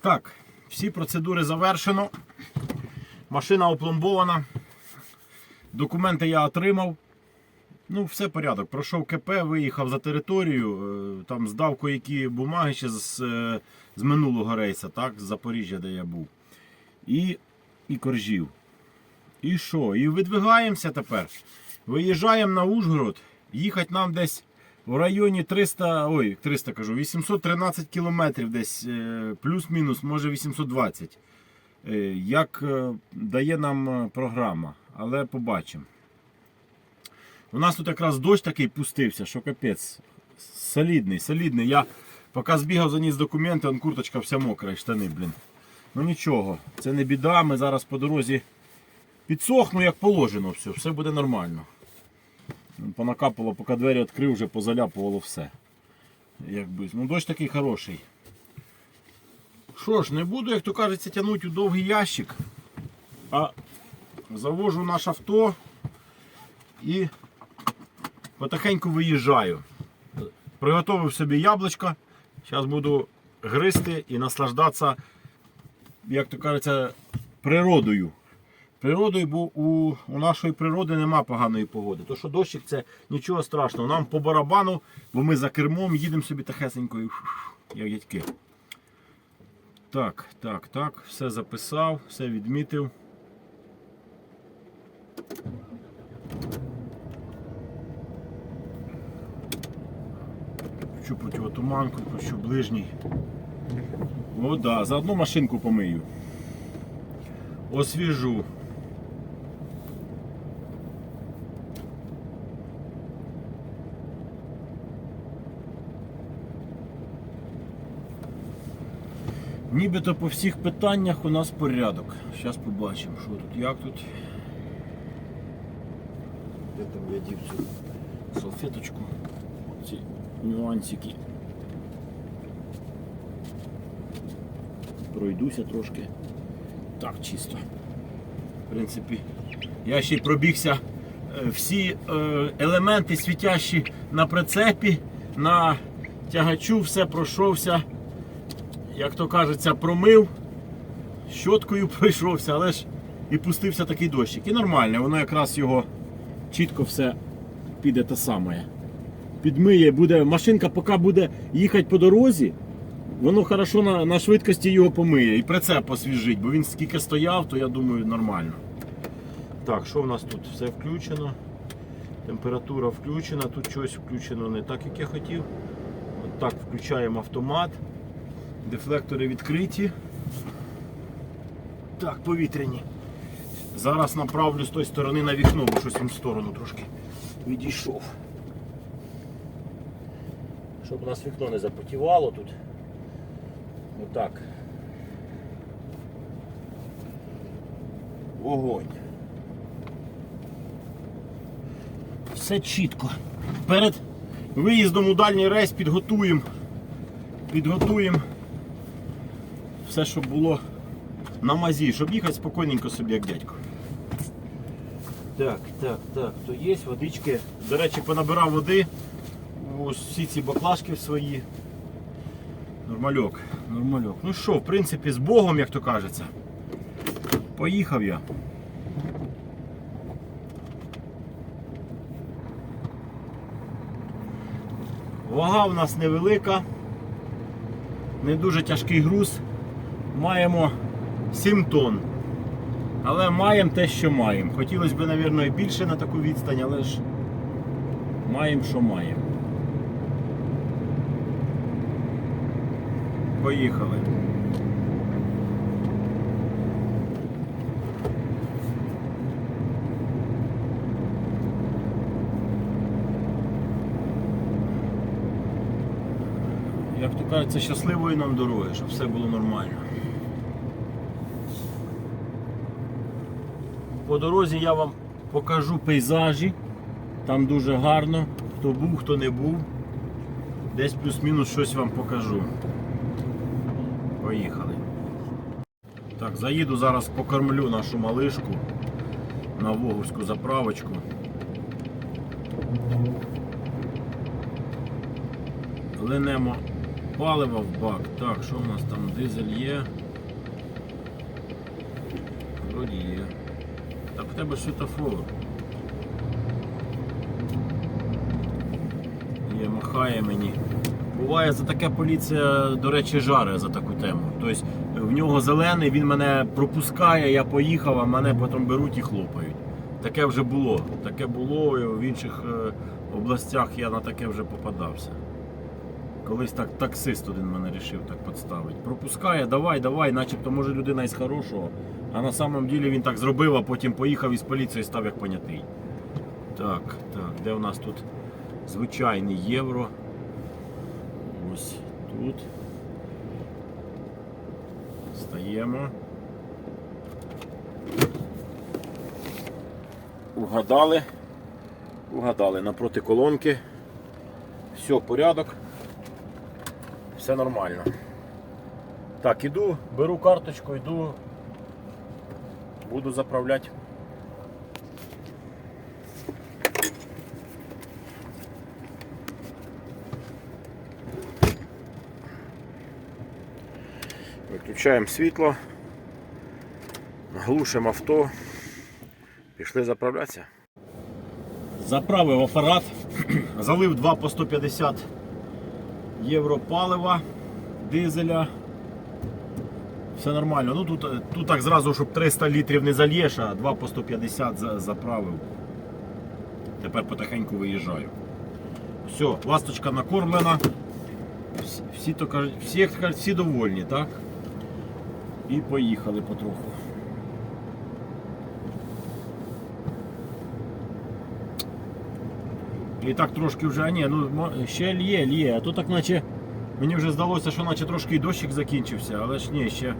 Так, всі процедури завершено. Машина опломбована. Документи я отримав. Ну, все порядок. Пройшов КП, виїхав за територію, е, там здав які бумаги ще з, е, з минулого рейса, так, з Запоріжжя, де я був. І, і коржів. І що? І видвигаємося тепер. Виїжджаємо на Ужгород. Їхати нам десь в районі 300, ой, 300 кажу, 813 кілометрів десь, е, плюс-мінус, може 820. Е, Як е, дає нам програма, але побачимо. У нас тут якраз дощ такий пустився, що капець. Солідний, солідний. Я поки збігав заніс документи, он курточка вся мокра і штани, блін. Ну нічого, це не біда, ми зараз по дорозі підсохну, як положено, все, все буде нормально. Понакапало, поки двері відкрив, вже позаляпувало все. Якби. Ну дощ такий хороший. Що ж, не буду, як то кажеться, тягнути у довгий ящик, а завожу наше авто і потихеньку виїжджаю. Приготовив собі яблучко. Зараз буду гризти і наслаждатися, як то кажеться, природою. Природою, бо у, у нашої природи нема поганої погоди. То що дощик це нічого страшного. Нам по барабану, бо ми за кермом їдемо собі тихесенько, і як дядьки. Так, так, так, все записав, все відмітив. Включу противотуманку, включу ближній. О, да, заодно машинку помию. Освіжу. Нібито по всіх питаннях у нас порядок. Зараз побачимо, що тут, як тут. Де там я дів цю салфеточку, ці нюансики. Пройдуся трошки. Так, чисто. В принципі, я ще й пробігся е, всі е, елементи світящі на прицепі, на тягачу, все пройшовся як то кажеться, промив, щоткою пройшовся, але ж і пустився такий дощик. І нормально, воно якраз його чітко все піде те саме. Підмиє, буде, машинка, поки буде їхати по дорозі, воно хорошо на, на швидкості його помиє і прицеп освіжить, бо він скільки стояв, то я думаю нормально. Так, що в нас тут? Все включено. Температура включена, тут щось включено не так, як я хотів. От так включаємо автомат. Дефлектори відкриті. Так, повітряні. Зараз направлю з тої сторони на вікно, бо щось він в сторону трошки відійшов. Щоб у нас вікно не запотівало тут. Отак. Вогонь. Все чітко. Перед виїздом у дальній рейс підготуємо. Підготуємо все, щоб було на мазі, щоб їхати спокійненько собі, як дядько. Так, так, так, то є водички. До речі, понабирав води. Ось всі ці баклажки свої. Нормальок, нормальок. Ну що, в принципі, з Богом, як то кажеться. Поїхав я. Вага в нас невелика, не дуже тяжкий груз. Маємо 7 тонн. Але маємо те, що маємо. Хотілося б, мабуть, більше на таку відстань, але ж маємо, що маємо. Поїхали. Як то кажеться, щасливої нам дороги, щоб все було нормально. По дорозі я вам покажу пейзажі. Там дуже гарно, хто був, хто не був. Десь плюс-мінус щось вам покажу. Поїхали. Так, Заїду, зараз покормлю нашу малишку на Вогуську заправочку. Линемо паливо в бак. Так, що у нас там? Дизель є? Вроді є. Так в тебе світофор. Є, махає мені. Буває за таке поліція, до речі, жаре за таку тему. Тобто в нього зелений, він мене пропускає, я поїхав, а мене потім беруть і хлопають. Таке вже було. Таке було і в інших е, областях я на таке вже попадався. Колись так таксист один мене рішив так підставити. Пропускає, давай, давай, начебто може людина із хорошого. А на самом ділі він так зробив, а потім поїхав із поліцією став як понятий. Так, так, де у нас тут звичайний євро? Ось тут. Стаємо. Угадали. Угадали напроти колонки. Все, порядок. Все нормально. Так, іду, беру карточку, йду. Буду заправляти. Виключаємо світло, глушимо авто, пішли заправлятися. Заправив апарат, залив 2 по 150 євро палива, дизеля. Все нормально. Ну тут, е, тут так зразу, щоб 300 літрів не зальєш, а 2 по 150 за- заправив. Тепер потихеньку виїжджаю. Все, ласточка накормлена. Всі, то кажуть, всі, всі довольні, так? І поїхали потроху. І так трошки вже, а ні, ну ще лє, лє, а то так наче мені вже здалося, що наче трошки і дощик закінчився, але ж ні, ще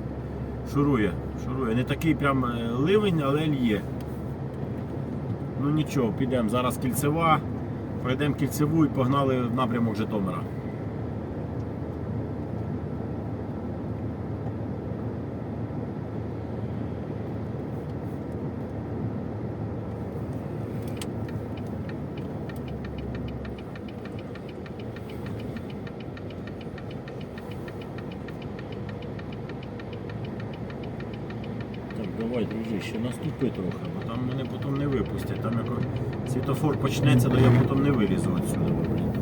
шурує, шурує. Не такий прям е, ливень, але лє. Ну нічого, підемо. Зараз кільцева, пройдемо кільцеву і погнали в напрямок Житомира. Так, давай, дружище, наступи трохи, бо там мене потім не випустять. Там як світофор почнеться, то я потім не вилізу відсюди. блін.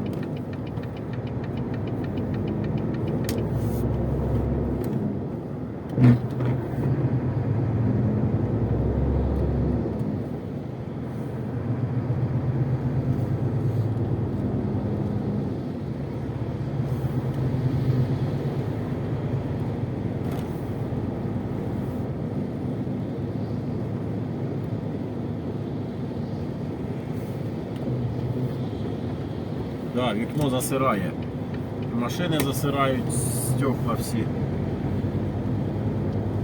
Да, вікно засирає. Машини засирають, стекла всі.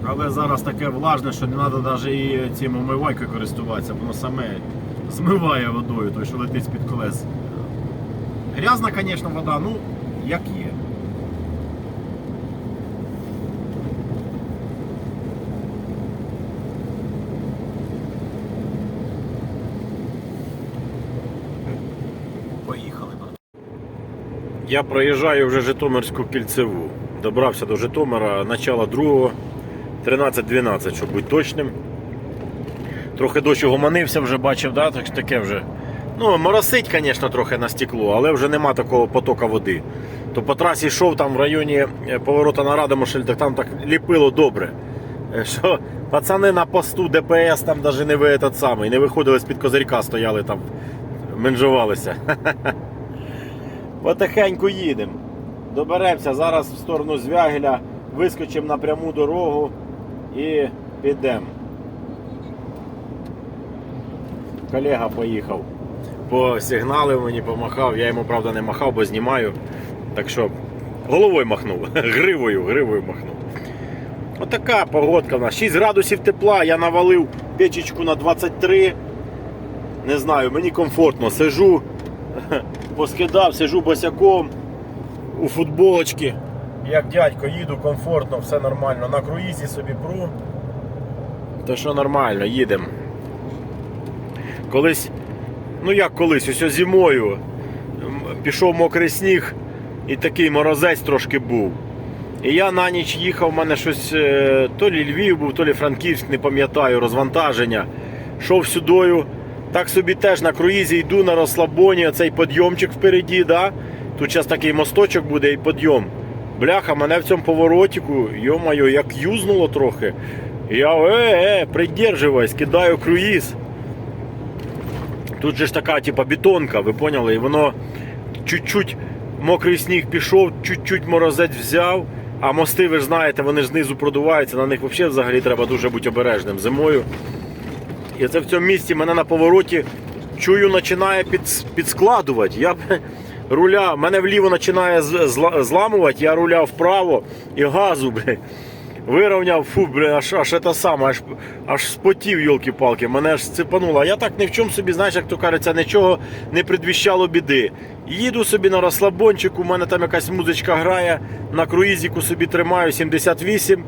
Але зараз таке влажне, що не треба навіть і цим омивайкою користуватися, воно саме змиває водою, той, що летить з-під колес. Грязна, звісно, вода, ну, як є. Я проїжджаю вже Житомирську кільцеву. Добрався до Житомира начала другого, 13-12, щоб бути точним. Трохи дощ гомонився, вже бачив, да? так, таке вже. Ну, моросить, звісно, трохи на стекло, але вже нема такого потока води. То по трасі йшов там в районі е, поворота на Радомишль, так там так ліпило добре. Е, Що пацани на посту ДПС там навіть не ви этот самий, не виходили з-під козирька, стояли там, менжувалися. Потихеньку їдемо. Доберемося зараз в сторону Звягеля, вискочимо на пряму дорогу і підемо. Колега поїхав. Посигналив мені, помахав. Я йому, правда, не махав, бо знімаю. Так що головою махнув, гривою, гривою махнув. Отака погодка в нас. 6 градусів тепла, я навалив печечку на 23. Не знаю, мені комфортно. Сижу, поскидав, сижу босяком у футболочці. Як дядько, їду комфортно, все нормально. На круїзі собі пру. То що нормально, їдемо. Колись, ну як колись, ось зимою пішов мокрий сніг, і такий морозець трошки був. І я на ніч їхав, в мене щось е, то лі Львів був, то лі Франківськ, не пам'ятаю, розвантаження. Шов сюдою. Так собі теж на круїзі йду на розслабоні, оцей підйомчик впереді, да? тут зараз такий мосточок буде і підйом. Бляха, мене в цьому поворотику, йо-моє, як юзнуло трохи. Я е, е, придерживайся, кидаю круїз. Тут же ж така, типа, бетонка, ви поняли? І воно чуть-чуть мокрий сніг пішов, чуть-чуть морозець взяв. А мости, ви ж знаєте, вони ж знизу продуваються, на них взагалі треба дуже бути обережним зимою. І це в цьому місці мене на повороті чую, починає під, підскладувати. Я руля, мене вліво починає зламувати, я руля вправо і газу, бля. Вирівняв, фу, бля, аж, аж це саме, аж, аж спотів, йолки-палки, мене аж цепануло. Я так ні в чому собі, знаєш, як то кажеться, нічого не предвіщало біди. Їду собі на розслабончику, у мене там якась музичка грає, на круїзіку собі тримаю 78.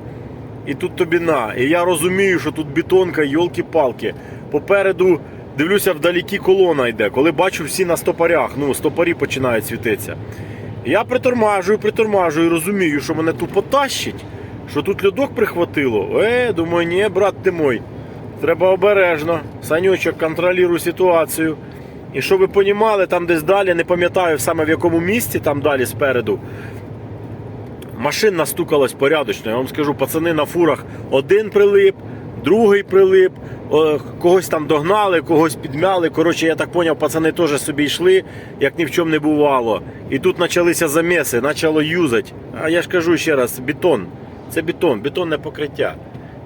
І тут тобі на. І я розумію, що тут бетонка, йолки-палки. Попереду дивлюся, вдалекі колона йде. Коли бачу всі на стопорях, ну, стопорі починають світитися. Я притормажую, притормажую, розумію, що мене тупо тащить, що тут льодок прихватило. Е, думаю, ні, брат ти мой, треба обережно. Санючок, контролюй ситуацію. І щоб ви понімали, там десь далі, не пам'ятаю саме в якому місці, там далі спереду, машин настукалось порядочно. Я вам скажу, пацани на фурах один прилип, другий прилип, когось там догнали, когось підмяли. Коротше, я так поняв, пацани теж собі йшли, як ні в чому не бувало. І тут почалися заміси, почало юзати. А я ж кажу ще раз, бетон. Це бетон, бетонне покриття.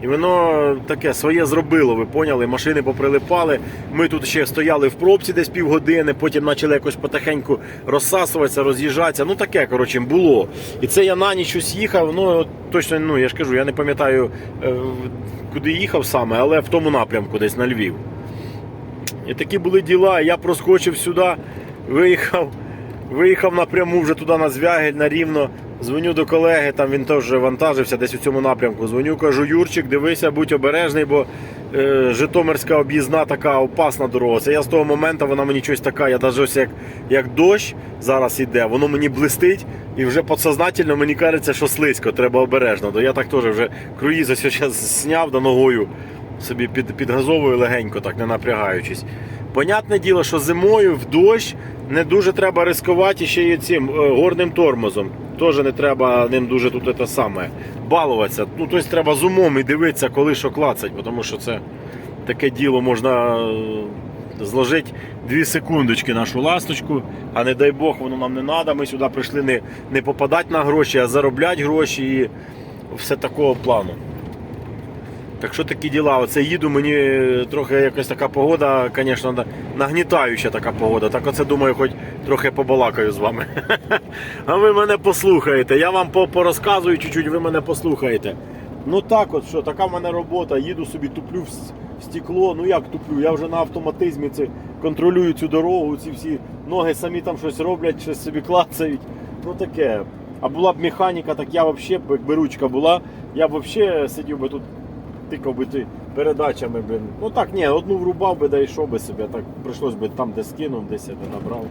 І воно таке своє зробило, ви поняли? Машини поприлипали. Ми тут ще стояли в пробці десь півгодини, потім почали якось потихеньку розсасуватися, роз'їжджатися. Ну таке, коротше, було. І це я на ніч ось їхав. Ну точно, ну я ж кажу, я не пам'ятаю, е, куди їхав саме, але в тому напрямку, десь на Львів. І такі були діла. Я проскочив сюди, виїхав, виїхав напряму вже туди на Звягель, на рівно. Дзвоню до колеги, там він теж вантажився десь у цьому напрямку. Дзвоню, кажу, Юрчик, дивися, будь обережний, бо е, Житомирська об'їзна така опасна дорога. Це я з того моменту, вона мені щось така, я навіть ось як, як дощ зараз іде, воно мені блистить, і вже підсознательно мені кажеться, що слизько, треба обережно. То я так теж вже круїз ось зараз зняв до ногою собі під, підгазовую легенько, так не напрягаючись. Понятне діло, що зимою в дощ не дуже треба ризикувати ще й цим е, горним тормозом. Теж не треба ним дуже тут те саме балуватися. Ну, тобто треба з умом і дивитися, коли що клацать, тому що це таке діло можна е, зложити дві секундочки нашу ласточку, а не дай Бог, воно нам не треба. Ми сюди прийшли не, не попадати на гроші, а заробляти гроші і все такого плану. Так що такі діла? Оце їду, мені трохи якась така погода, звісно, нагнітаюча така погода. Так оце думаю, хоч трохи побалакаю з вами. А ви мене послухаєте. Я вам порозказую чуть-чуть, ви мене послухаєте. Ну так от що, така в мене робота. Їду собі, туплю в в стекло. Ну як туплю? Я вже на автоматизмі це контролюю цю дорогу, ці всі ноги самі там щось роблять, щось собі клацають. Ну таке. А була б механіка, так я взагалі, якби ручка була, я б взагалі сидів би тут тикав би ти передачами, блин. Ну так, ні, одну врубав би, да йшов би собі, так прийшлось би там, де скинув, десь я не набрав.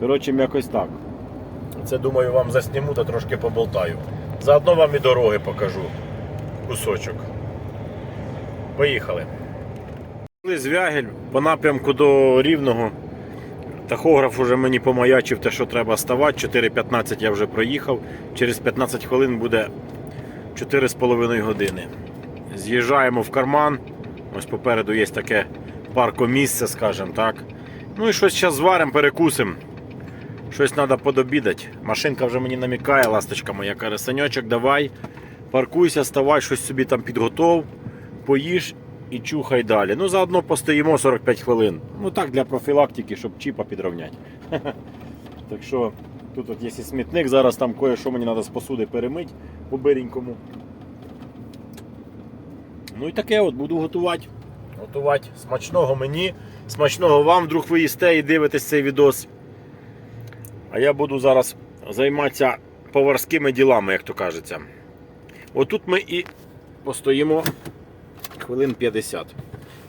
Коротше, якось так. Це думаю вам засніму та трошки поболтаю. Заодно вам і дороги покажу. Кусочок. Поїхали. Звягель по напрямку до Рівного. Тахограф уже мені помаячив те, що треба ставати. 4.15 я вже проїхав. Через 15 хвилин буде 4,5 години. З'їжджаємо в карман. Ось попереду є таке паркомісце, скажімо так. Ну і щось зараз зваримо, перекусимо. Щось треба подобідати. Машинка вже мені намікає, ласточка моя каже, саньочок, давай, паркуйся, ставай, щось собі там підготов, поїж і чухай далі. Ну, заодно постоїмо 45 хвилин. Ну так, для профілактики, щоб чіпа підрівняти. Так що тут от є смітник, зараз там кое-що мені треба з посуди перемити по биренькому. Ну і таке от буду готувати. Готувати смачного мені, смачного вам, вдруг ви їсте і дивитесь цей відос. А я буду зараз займатися поварськими ділами, як то кажеться. Отут ми і постоїмо хвилин 50.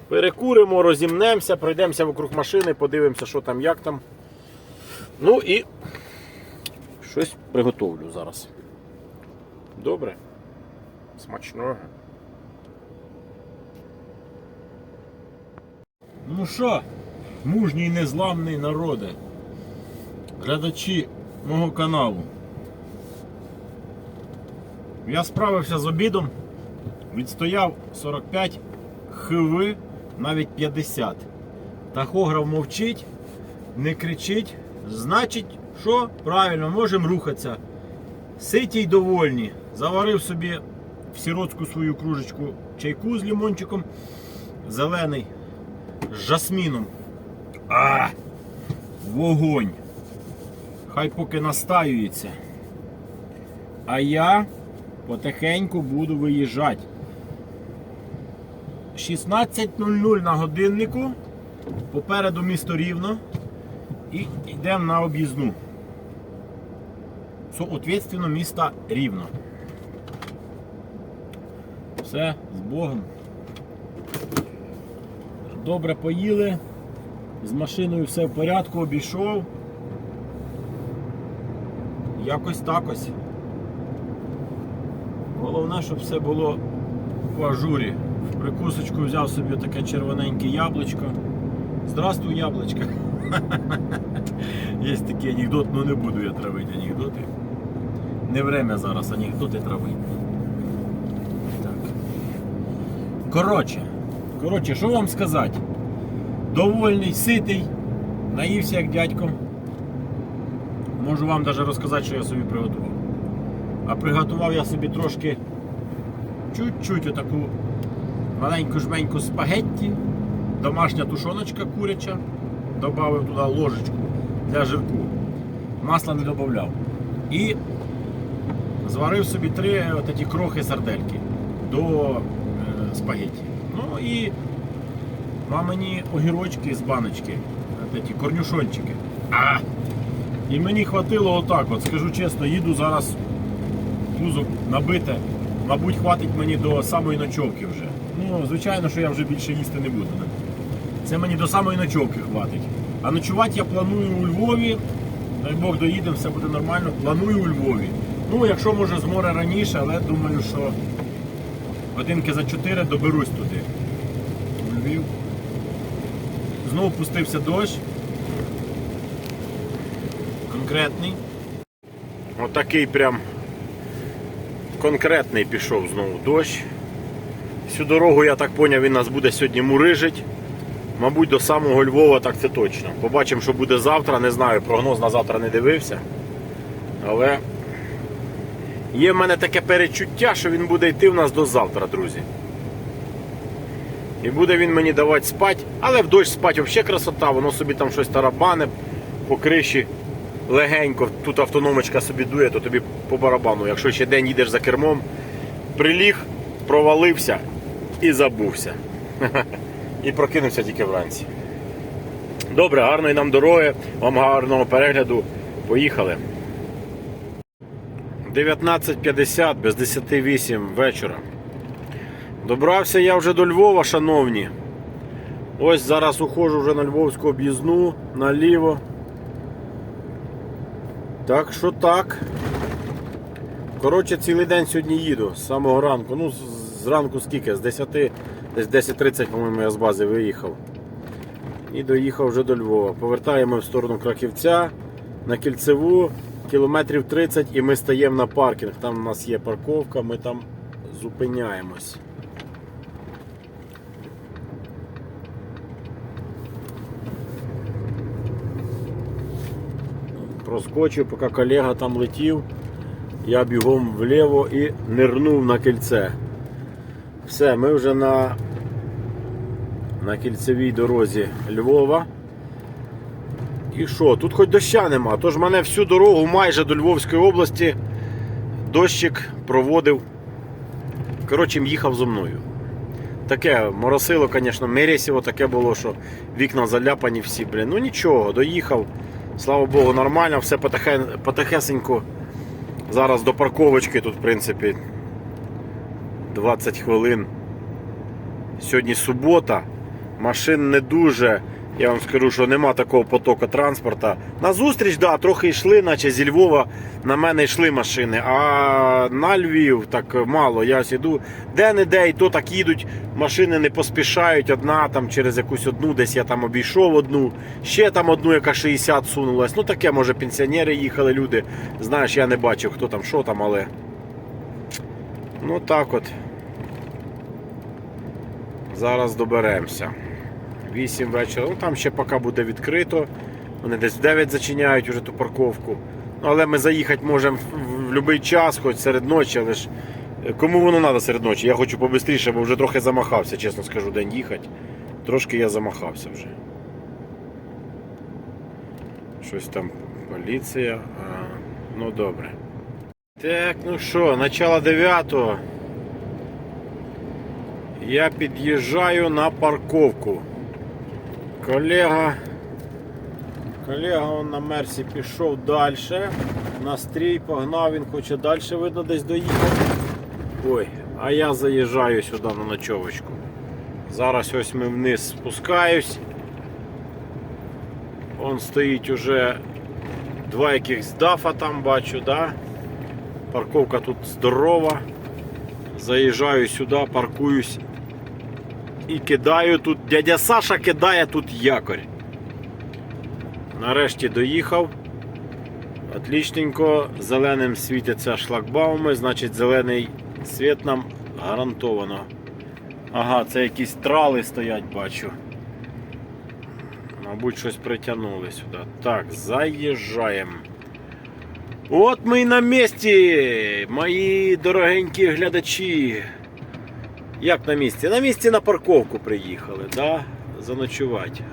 Перекуримо, розімнемося, пройдемося вокруг машини, подивимося, що там, як там. Ну і Щось приготовлю зараз. Добре. Смачного. Ну що, мужній незламний народе, глядачі мого каналу. Я справився з обідом, відстояв 45 хви, навіть 50. Тахограф мовчить, не кричить. Значить, що? Правильно, можемо рухатися. Ситі й довольні. Заварив собі в сіротську свою кружечку чайку з лимончиком. Зелений з жасміном. А! Вогонь. Хай поки настаюється. А я потихеньку буду виїжджати. 16.00 на годиннику. Попереду місто рівно. І йдемо на об'їзну. Соответственно, міста рівно. Все, з Богом. Добре поїли. З машиною все в порядку, обійшов. Якось так ось. Головне, щоб все було в ажурі. В прикусочку взяв собі таке червоненьке яблучко. Здравствуй, яблучко. Є такий анекдот, але не буду я травити анекдоти. Не время зараз анекдоти травити. Так. Коротше, коротше, що вам сказати? Довольний, ситий, наївся як дядько. Можу вам навіть розказати, що я собі приготував. А приготував я собі трошки чуть-чуть отаку маленьку жменьку спагетті, домашня тушоночка куряча, додав туди ложечку для жирку. Масла не додавав. І зварив собі три такі крохи сардельки до е, спагетті. Ну і мамині огірочки з баночки, е, такі корнюшончики. А! І мені хватило отак, от скажу чесно, їду зараз пузо набите. Мабуть, хватить мені до самої ночовки вже. Ну, звичайно, що я вже більше їсти не буду. Це мені до самої ночовки хватить. А ночувати я планую у Львові. Дай Бог доїдемо, все буде нормально. Планую у Львові. Ну, якщо може з моря раніше, але думаю, що годинки за 4 доберусь туди. Львів. Знову пустився дощ. Конкретний. Отакий прям конкретний пішов знову дощ. Всю дорогу, я так поняв, він нас буде сьогодні мурижить. Мабуть, до самого Львова так це точно. Побачимо, що буде завтра. Не знаю, прогноз на завтра не дивився. Але є в мене таке перечуття, що він буде йти в нас до завтра, друзі. І буде він мені давати спати, але в дощ спати взагалі красота, воно собі там щось тарабане по криші легенько. Тут автономочка собі дує, то тобі по барабану. Якщо ще день їдеш за кермом, приліг, провалився і забувся. І прокинувся тільки вранці. Добре, гарної нам дороги, вам гарного перегляду. Поїхали. 19.50 без 10.08 вечора. Добрався я вже до Львова, шановні. Ось зараз уходжу вже на Львовську об'їзну наліво. Так що так. Коротше, цілий день сьогодні їду з самого ранку. Ну, зранку скільки? З 10, десь 10.30, по-моєму, я з бази виїхав. І доїхав вже до Львова. Повертаємо в сторону Краківця на кільцеву, кілометрів 30 і ми стаємо на паркінг. Там у нас є парковка, ми там зупиняємось. Проскочив, поки колега там летів. Я бігом вліво і нирнув на кільце. Все, ми вже на, на кільцевій дорозі Львова. І що? Тут хоч доща нема, тож мене всю дорогу майже до Львовської області дощик проводив. Коротше, їхав зо мною. Таке моросило, звісно, мересіво таке було, що вікна заляпані всі, блін. Ну нічого, доїхав. Слава Богу, нормально, все потахесенько. Зараз до парковочки тут, в принципі, 20 хвилин. Сьогодні субота, машин не дуже. Я вам скажу, що нема такого потоку транспорту. На зустріч, да, трохи йшли, наче зі Львова на мене йшли машини. А на Львів так мало. Я ось іду де-не-де, і то так їдуть, машини не поспішають, одна там через якусь одну, десь я там обійшов одну, ще там одну, яка 60 сунулась. Ну таке, може, пенсіонери їхали, люди. Знаєш, я не бачив, хто там, що там, але. Ну так от. Зараз доберемося. 8 вечора. Ну там ще поки буде відкрито. Вони десь в 9 зачиняють уже ту парковку. Ну, але ми заїхати можемо в будь-який час, хоч серед ночі, але ж е, кому воно треба серед ночі? Я хочу побистріше, бо вже трохи замахався, чесно скажу, день їхати. Трошки я замахався вже. Щось там поліція. А, ну добре. Так, ну що, начало 9. Я під'їжджаю на парковку. Колега. Колега он на Мерсі пішов далі. На стрій погнав, він хоче далі, видно, десь доїхати. Ой, а я заїжджаю сюди на ночовочку. Зараз ось ми вниз спускаюсь. Он стоїть уже два якихось дафа там бачу, да? Парковка тут здорова. Заїжджаю сюди, паркуюсь і кидаю тут. Дядя Саша кидає тут якорь. Нарешті доїхав. Отлічненько, зеленим світяться шлагбауми, значить зелений світ нам гарантовано. Ага, це якісь трали стоять, бачу. Мабуть, щось притягнули сюди. Так, заїжджаємо. От ми й на місці, мої дорогенькі глядачі. Як на місці? На місці на парковку приїхали, да? Заночувати.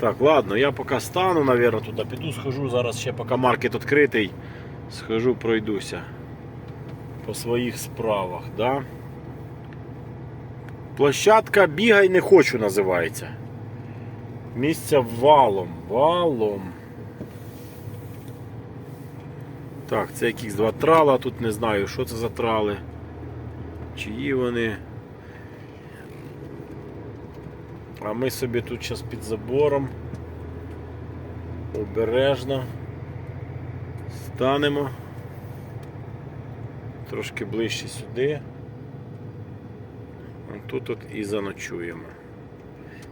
Так, ладно, я поки стану, наверное, туди піду, схожу, зараз ще поки маркет відкритий, схожу, пройдуся по своїх справах, да? Площадка бігай не хочу називається. Місця валом, валом. Так, це якісь два трала, тут не знаю, що це за трали. Чиї вони. А ми собі тут зараз під забором. Обережно. Станемо. Трошки ближче сюди. Тут от і заночуємо.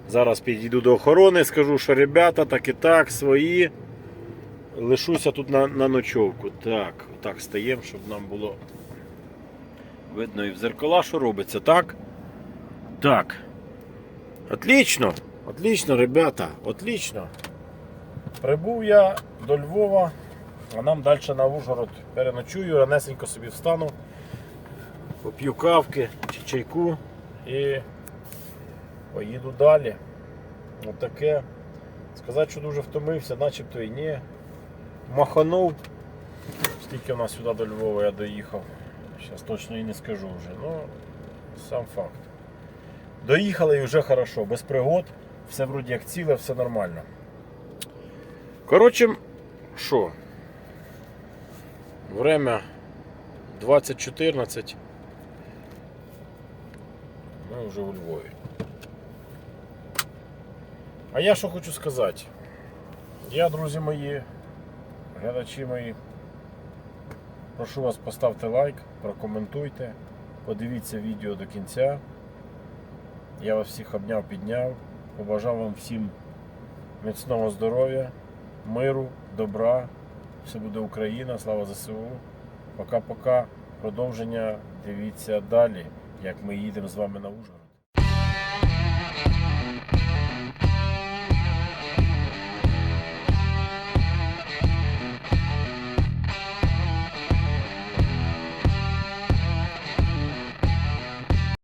Зараз підійду до охорони, скажу, що ребята так і так, свої. Лишуся тут на, на ночовку. Так, так стаємо, щоб нам було видно і в зеркала, що робиться, так? Так. Отлично, отлично, ребята, отлично. Прибув я до Львова, а нам далі на Ужгород переночую, ранесенько собі встану, поп'ю кавки чи чайку і поїду далі. Отаке. Сказати, що дуже втомився, начебто і ні. Маханув. Скільки в нас сюди до Львова я доїхав. Зараз точно і не скажу вже. Ну, сам факт. Доїхали і вже хорошо, без пригод, все вроді як ціле, все нормально. Коротше, що? Время 20.14. Ми вже у Львові. А я що хочу сказати? Я, друзі мої, глядачі мої, прошу вас поставте лайк, прокоментуйте, подивіться відео до кінця. Я вас всіх обняв, підняв. Побажав вам всім міцного здоров'я, миру, добра. Все буде Україна, слава ЗСУ. Пока-пока. Продовження дивіться далі, як ми їдемо з вами на Ужгород.